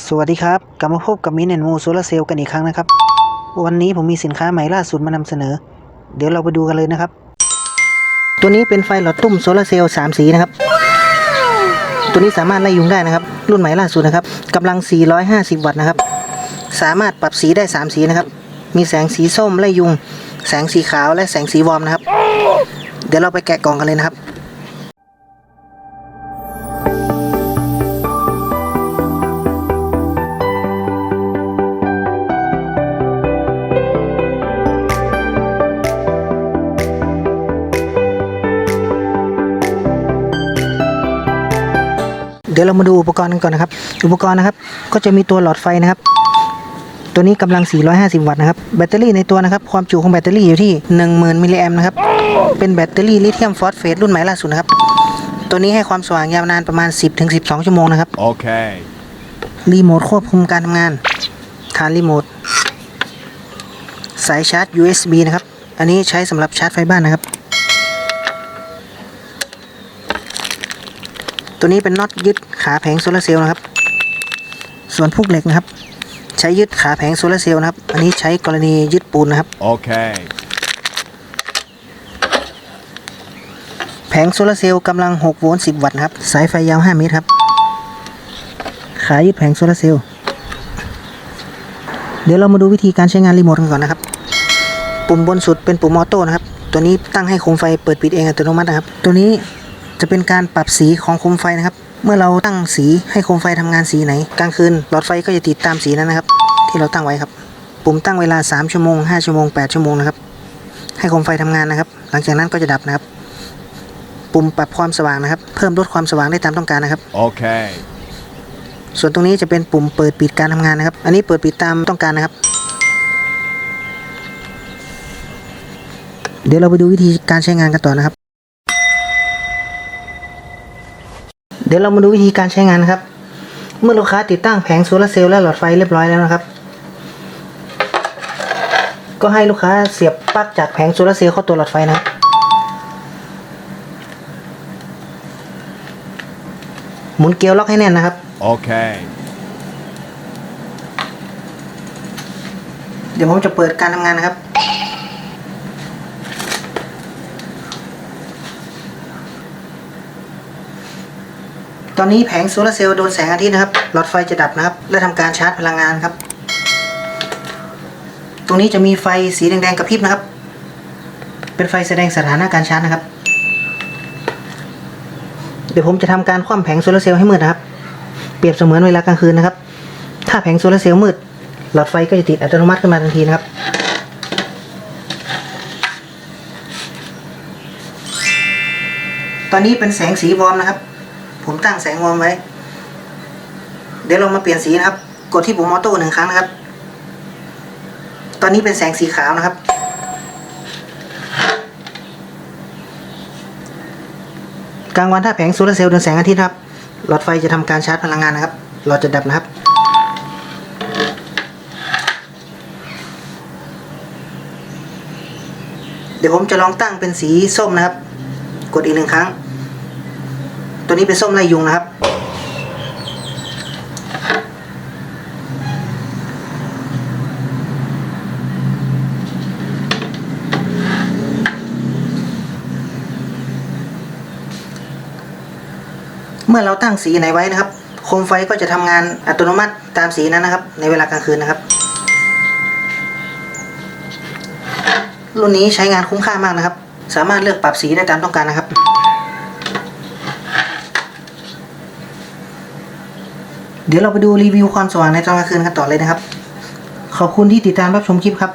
สวัสดีครับ กลับมาพบกับมินแอนมูโซลาเซลล์กันอีกครั้งนะครับ วันนี้ผมมีสินค้าใหม่ล่าสุดมานำเสนอ เดี๋ยวเราไปดูกันเลยนะครับ ตัวนี้เป็นไฟหลอดตุ้มโซลาเซลล์3สีนะครับ ตัวนี้สามารถไล่ยุงได้นะครับ รุ่นใหม่ล่าสุดนะครับกำลัง 450 วัตต์นะครับ สามารถปรับสีได้ 3 สีนะครับ มีแสงสีส้มไล่ยุง แสงสีขาวและแสงสีวอร์มนะครับ เดี๋ยวเราไปแกะกล่องกันเลยนะครับ ดี๋ยวเรามาดูอุปกรณ์กันก่อนนะครับ อุปกรณ์นะครับ ก็จะมีตัวหลอดไฟนะครับ ตัวนี้กำลัง 450 วัตต์นะครับ แบตเตอรี่ในตัวนะครับ ความจุของแบตเตอรี่อยู่ที่ 10,000 มิลลิแอมป์นะครับ เป็นแบตเตอรี่ลิเธียมฟอสเฟตรุ่นใหม่ล่าสุดนะครับ ตัวนี้ให้ความสว่างยาวนานประมาณ 10-12 ชั่วโมงนะครับ Okay. รีโมทควบคุมการทำงาน ฐานรีโมท สายชาร์จ USB นะครับ อันนี้ใช้สำหรับชาร์จไฟบ้านนะครับ ตัวนี้เป็นน็อตยึดขาแผงโซลาร์เซลล์นะครับ ส่วนพวกเหล็กนะครับ ใช้ยึดขาแผงโซลาร์เซลล์นะครับ อันนี้ใช้กรณียึดปูนนะครับ Okay. แผงโซลาร์เซลล์กำลัง 6 โวลต์ 10 วัตต์นะครับ สายไฟยาว 5 เมตรครับ ขายึดแผงโซลาร์เซลล์ เดี๋ยวเรามาดูวิธีการใช้งานรีโมทกันก่อนนะครับ ปุ่มบนสุดเป็นปุ่มออโต้นะครับ ตัวนี้ตั้งให้โคมไฟเปิดปิดเองอัตโนมัตินะครับ ตัวนี้ จะเป็นการปรับสีของโคมไฟนะครับ เมื่อเราตั้งสีให้โคมไฟทำงานสีไหน กลางคืนหลอดไฟก็จะติดตามสีนั้นนะครับ ที่เราตั้งไว้ครับ ปุ่มตั้งเวลา 3 ชั่วโมง 5 ชั่วโมง 8 ชั่วโมงนะครับ ให้โคมไฟทำงานนะครับ หลังจากนั้นก็จะดับนะครับ ปุ่มปรับความสว่างนะครับ เพิ่มลดความสว่างได้ตามต้องการนะครับ Okay. ส่วนตรงนี้จะเป็นปุ่มเปิดปิดการทำงานนะครับ อันนี้เปิดปิดตามต้องการนะครับเดี๋ยวเราไปดูวิธีการใช้งานกันต่อนะครับ ดี๋ยวเรามาดูวิธีการใช้งานนะครับ เมื่อลูกค้าติดตั้งแผงโซลาร์เซลล์และหลอดไฟเรียบร้อยแล้วนะครับ ก็ให้ลูกค้าเสียบปลั๊กจากแผงโซลาร์เซลล์เข้าตัวหลอดไฟนะครับหมุนเกลียวล็อกให้แน่นนะครับ Okay. เดี๋ยวผมจะเปิดการทำงานนะครับ ตอนนี้แผงโซลาร์เซลล์โดนแสงอาทิตย์นะครับ หลอดไฟจะดับนะครับ และทำการชาร์จพลังงานครับ ตรงนี้จะมีไฟสีแดงๆกระพริบนะครับ เป็นไฟแสดงสถานะการชาร์จนะครับ เดี๋ยวผมจะทำการคว่ำแผงโซลาร์เซลล์ให้มืดนะครับ เปรียบเสมือนเวลากลางคืนนะครับ ถ้าแผงโซลาร์เซลล์มืด หลอดไฟก็จะติดอัตโนมัติขึ้นมาทันทีนะครับตอนนี้เป็นแสงสีวอร์มนะครับ ผมตั้งแสงวอมไว้ เดี๋ยวเรามาเปลี่ยนสีนะครับ กดที่ปุ่มออโต้หนึ่งครั้งนะครับ ตอนนี้เป็นแสงสีขาวนะครับ กลางวันถ้าแผงโซลาร์เซลล์โดนแสงอาทิตย์ครับ หลอดไฟจะทำการชาร์จพลังงานนะครับ หลอดจะดับนะครับเดี๋ยวผมจะลองตั้งเป็นสีส้มนะครับ กดอีกหนึ่งครั้ง ตัวนี้เป็นส้มไล่ยุงนะครับ เมื่อเราตั้งสีไหนไว้นะครับ โคมไฟก็จะทำงานอัตโนมัติตามสีนั้นนะครับ ในเวลากลางคืนนะครับ รุ่นนี้ใช้งานคุ้มค่ามากนะครับ สามารถเลือกปรับสีได้ตามต้องการนะครับ เดี๋ยวเราไปดูรีวิวความสว่างในตอนกลางคืนกันต่อเลยนะครับ ขอบคุณที่ติดตามรับชมคลิปครับ